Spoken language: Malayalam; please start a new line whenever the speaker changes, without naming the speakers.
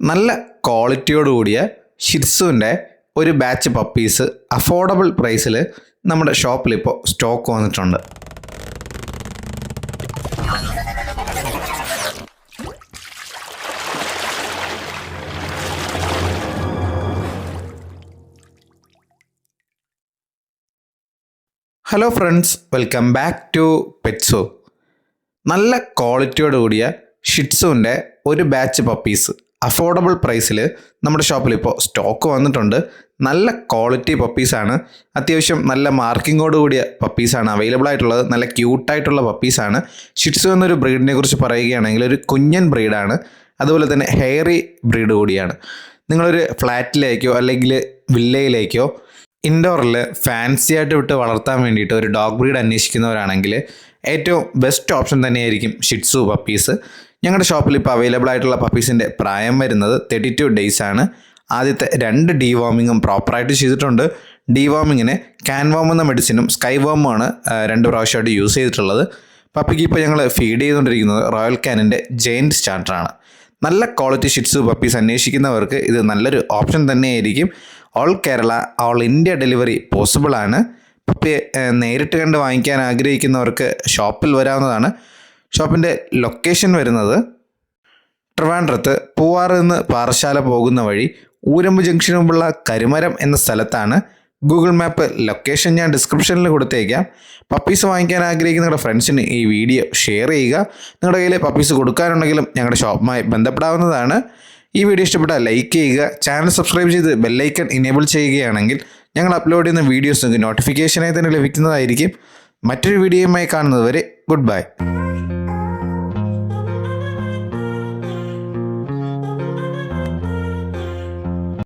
നല്ല ക്വാളിറ്റിയോട് കൂടിയ ഷിറ്റ്സുവിന്റെ ഒരു ബാച്ച് പപ്പീസ് അഫോർഡബിൾ പ്രൈസിൽ നമ്മുടെ ഷോപ്പിൽ ഇപ്പോൾ സ്റ്റോക്ക് വന്നിട്ടുണ്ട്. Hello friends welcome back to പെറ്റ്സോ. നല്ല ക്വാളിറ്റിയോട് കൂടിയ ഷിറ്റ്സുവിന്റെ ഒരു ബാച്ച് പപ്പീസ് അഫോർഡബിൾ പ്രൈസിൽ നമ്മുടെ ഷോപ്പിൽ ഇപ്പോൾ സ്റ്റോക്ക് വന്നിട്ടുണ്ട്. നല്ല ക്വാളിറ്റി പപ്പീസാണ് അത്യാവശ്യം നല്ല മാർക്കിങ്ങോട് കൂടിയ പപ്പീസാണ് അവൈലബിൾ ആയിട്ടുള്ളത് നല്ല ക്യൂട്ടായിട്ടുള്ള പപ്പീസാണ് ഷിറ്റ്സ് എന്നൊരു ബ്രീഡിനെ കുറിച്ച് പറയുകയാണെങ്കിൽ ഒരു കുഞ്ഞൻ ബ്രീഡാണ് അതുപോലെ തന്നെ ഹെയറി ബ്രീഡ് കൂടിയാണ്. നിങ്ങളൊരു ഫ്ലാറ്റിലേക്കോ അല്ലെങ്കിൽ വില്ലയിലേക്കോ ഇൻഡോറിൽ ഫാൻസി ആയിട്ട് വിട്ട് വളർത്താൻ വേണ്ടിയിട്ട് ഒരു ഡോഗ് ബ്രീഡ് അന്വേഷിക്കുന്നവരാണെങ്കിൽ ഏറ്റവും ബെസ്റ്റ് ഓപ്ഷൻ തന്നെയായിരിക്കും ഷിറ്റ്സു പപ്പീസ് ഞങ്ങളുടെ ഷോപ്പിൽ ഇപ്പോൾ അവൈലബിൾ ആയിട്ടുള്ള പപ്പീസിന്റെ പ്രായം വരുന്നത് തേർട്ടി ടു ഡേയ്സ് ആണ്. ആദ്യത്തെ രണ്ട് ഡീവാമിങ്ങും പ്രോപ്പറായിട്ട് ചെയ്തിട്ടുണ്ട്. ഡീവാമിങ്ങിന് കാൻവാം എന്ന മെഡിസിനും സ്കൈ വാമുമാണ് രണ്ട് പ്രാവശ്യമായിട്ട് യൂസ് ചെയ്തിട്ടുള്ളത്. പപ്പിക്ക് ഇപ്പോൾ ഞങ്ങൾ ഫീഡ് ചെയ്തുകൊണ്ടിരിക്കുന്നത് റോയൽ ക്യാനിന്റെ ജെയിന്റ് സ്റ്റാർട്ടറാണ് നല്ല ക്വാളിറ്റി ഷിറ്റ്സ് പപ്പീസ് അന്വേഷിക്കുന്നവർക്ക് ഇത് നല്ലൊരു ഓപ്ഷൻ തന്നെയായിരിക്കും. All Kerala all India delivery possible ആണ്. പപ്പി നേരിട്ട് കണ്ട് വാങ്ങിക്കാൻ ആഗ്രഹിക്കുന്നവർക്ക് ഷോപ്പിൽ വരാവുന്നതാണ്. ഷോപ്പിന്റെ ലൊക്കേഷൻ വരുന്നത് ട്രിവാൻഡ്രത്ത് പൂവാർ നിന്ന് പാറശാല പോകുന്ന വഴി ഊരമ്പ് ജംഗ്ഷന് മുമ്പുള്ള കരിമരം എന്ന സ്ഥലത്താണ്. ഗൂഗിൾ മാപ്പ് ലൊക്കേഷൻ ഞാൻ ഡിസ്ക്രിപ്ഷനിൽ കൊടുത്തേക്കാം. പപ്പീസ് വാങ്ങിക്കാൻ ആഗ്രഹിക്കുന്ന നിങ്ങളുടെ ഫ്രണ്ട്സിന് ഈ വീഡിയോ ഷെയർ ചെയ്യുക. നിങ്ങളുടെ കയ്യിൽ പപ്പീസ് കൊടുക്കാനുണ്ടെങ്കിലും ഞങ്ങളുടെ ഷോപ്പുമായി ബന്ധപ്പെടാവുന്നതാണ്. ഈ വീഡിയോ ഇഷ്ടപ്പെട്ടാൽ ലൈക്ക് ചെയ്യുക ചാനൽ സബ്സ്ക്രൈബ് ചെയ്ത് ബെല്ലൈക്കൺ ഇനേബിൾ ചെയ്യുകയാണെങ്കിൽ ഞങ്ങൾ അപ്ലോഡ് ചെയ്യുന്ന വീഡിയോസ് നിങ്ങൾക്ക് നോട്ടിഫിക്കേഷനായി തന്നെ ലഭിക്കുന്നതായിരിക്കും. മറ്റൊരു വീഡിയോയുമായി കാണുന്നതുവരെ ഗുഡ് ബൈ